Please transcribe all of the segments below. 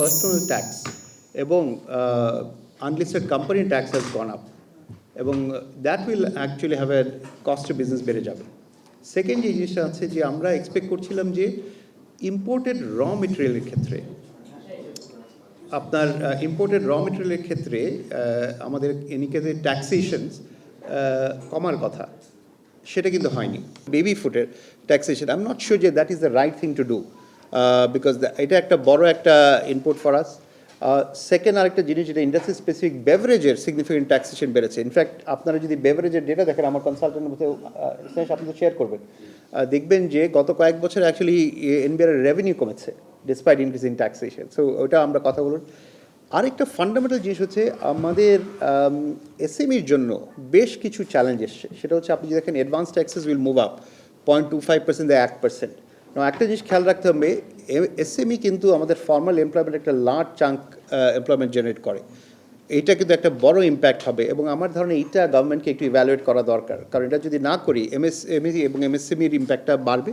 Personal tax এবং unlisted company tax has gone up এবং that will actually have a cost business বেড়ে যাবে। Second যে জিনিসটা আছে যে আমরা এক্সপেক্ট করছিলাম যে ইম্পোর্টেড র মেটেরিয়ালের ক্ষেত্রে আপনার ইম্পোর্টেড র মেটেরিয়ালের ক্ষেত্রে আহ, আমাদের এনিকেতে ট্যাক্সেশনস কমার কথা। সেটা কিন্তু হয়নি। বেবি ফুডের taxation I am not sure যে that is the right thing to do because এটা একটা বড় একটা ইনপুট ফর আস সেকেন্ড আরেকটা জিনিস যেটা ইন্ডাস্ট্রি স্পেসিফিক বেভারেজের সিগনিফিকেন্ট ট্যাক্সেশন বেড়েছে। ইনফ্যাক্ট আপনারা যদি বেভারেজের ডেটা দেখেন, আমার কনসালটেন্ট মধ্যে আপনাদের শেয়ার করবেন। দেখবেন যে গত কয়েক বছর অ্যাকচুয়ালি এনবিআর রেভিনিউ কমেছে despite increase in taxation so ওটা আমরা কথা বলুন। আরেকটা ফান্ডামেন্টাল জিনিস হচ্ছে, আমাদের এসএমইর জন্য বেশ কিছু চ্যালেঞ্জ এসছে। সেটা হচ্ছে, আপনি যদি দেখেন advance taxes will move up point two five percent এক পার্সেন্ট একটা জিনিস খেয়াল রাখতে হবে এসএমই কিন্তু আমাদের ফর্মাল এমপ্লয়মেন্ট একটা লার্জ চাঙ্ক এমপ্লয়মেন্ট জেনারেট করে। এইটা কিন্তু একটা বড় ইম্প্যাক্ট হবে এবং আমার ধারণা এইটা গভর্নমেন্টকে একটু ইভ্যালুয়েট করা দরকার। কারণ এটা যদি না করি এমএসএমই এবং এমএসএমইর ইম্প্যাক্টটা বাড়বে।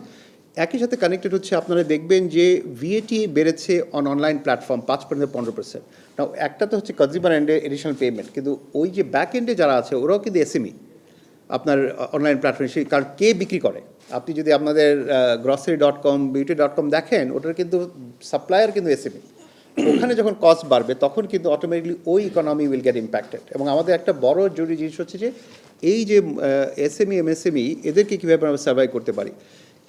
একই সাথে কানেক্টেড হচ্ছে, আপনারা দেখবেন যে ভিএটি বেড়েছে অন অনলাইন প্ল্যাটফর্ম পাঁচ পর্যন্ত পনেরো পার্সেন্ট একটা তো হচ্ছে কনজিউমার এন্ডে এডিশনাল পেমেন্ট কিন্তু ওই যে ব্যাক এন্ডে যারা আছে, ওরাও কিন্তু এসএমই আপনার অনলাইন প্ল্যাটফর্মে সেই কারণ কে বিক্রি করে? আপনি যদি আপনাদের grocery dot com beauty dot com দেখেন, ওটার কিন্তু সাপ্লায়ার কিন্তু এসএমই ওখানে যখন কস্ট বাড়বে, তখন কিন্তু অটোমেটিকলি ওই ইকোনমি উইল গেট ইম্প্যাক্টেড এবং আমাদের একটা বড় জরুরি জিনিস হচ্ছে যে, এই যে এসএমই এমএসএমই এদেরকে কীভাবে আমরা সার্ভাইভ করতে পারি?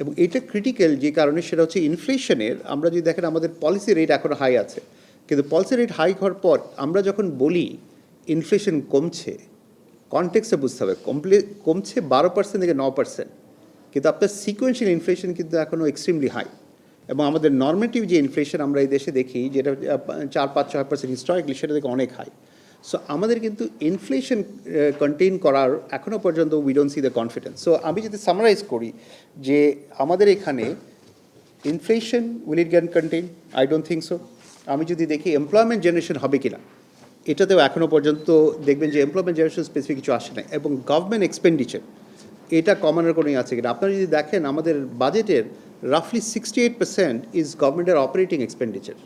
এবং এটা ক্রিটিক্যাল যে কারণে সেটা হচ্ছে ইনফ্লেশনের আমরা যদি দেখেন আমাদের পলিসি রেট এখনও হাই আছে। কিন্তু পলিসি রেট হাই হওয়ার পর আমরা যখন বলি ইনফ্লেশন কমছে কনটেক্সে বুঝতে হবে। কমপ্লে, কমছে বারো পার্সেন্ট থেকে ন পার্সেন্ট কিন্তু আপনার সিকোয়েন্সিয়াল ইনফ্লেশন কিন্তু এখনও এক্সট্রিমলি হাই এবং আমাদের নর্মেটিভ যে ইনফ্লেশন আমরা এই দেশে দেখি, যেটা চার, পাঁচ, ছয় পার্সেন্ট হিস্টোরিকলি সেটা থেকে অনেক হাই সো আমাদের কিন্তু ইনফ্লেশন কন্টেইন করার এখনও পর্যন্ত we don't see the confidence so আমি যদি সামারাইজ করি যে আমাদের এখানে inflation will it gonna contain I don't think so আমি যদি দেখি এমপ্লয়মেন্ট জেনারেশন হবে কিনা। এটাতেও এখনও পর্যন্ত দেখবেন যে এমপ্লয়মেন্ট জেনারেশন স্পেসিফিক কিছু আসে না এবং গভর্নমেন্ট এক্সপেন্ডিচার এটা কমানোর কোনোই আছে কিনা। আপনারা যদি দেখেন, আমাদের বাজেটের রাফলি সিক্সটি এইট পার্সেন্ট ইজ গভর্নমেন্টের অপারেটিং এক্সপেন্ডিচার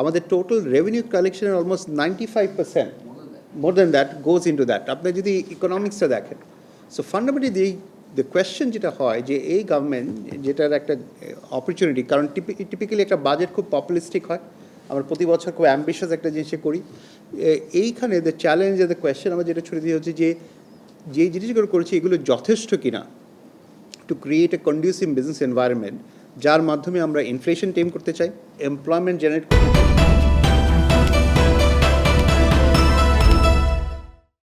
আমাদের টোটাল রেভিনিউ কালেকশনের almost ninety five percent more than that goes into that আপনি যদি ইকোনমিক্সটা দেখেন so fundamentally the the question যেটা হয় যে এই গভর্নমেন্ট যেটার একটা অপরচুনিটি কারণ টিপিক্যালি একটা বাজেট খুব পপুলিস্টিক হয়। আমরা প্রতি বছর খুব অ্যাম্বিশাস একটা জিনিসে করি। এইখানে দ্য চ্যালেঞ্জ দ্য কোয়েশ্চেন আমার যেটা ছুটি দিয়ে হচ্ছে যে যে জিনিসগুলো করেছি এগুলো যথেষ্ট কিনা to create a conducive business environment যার মাধ্যমে আমরা ইনফ্লেশন টেম করতে চাই এমপ্লয়মেন্ট জেনারেট করতে চাই।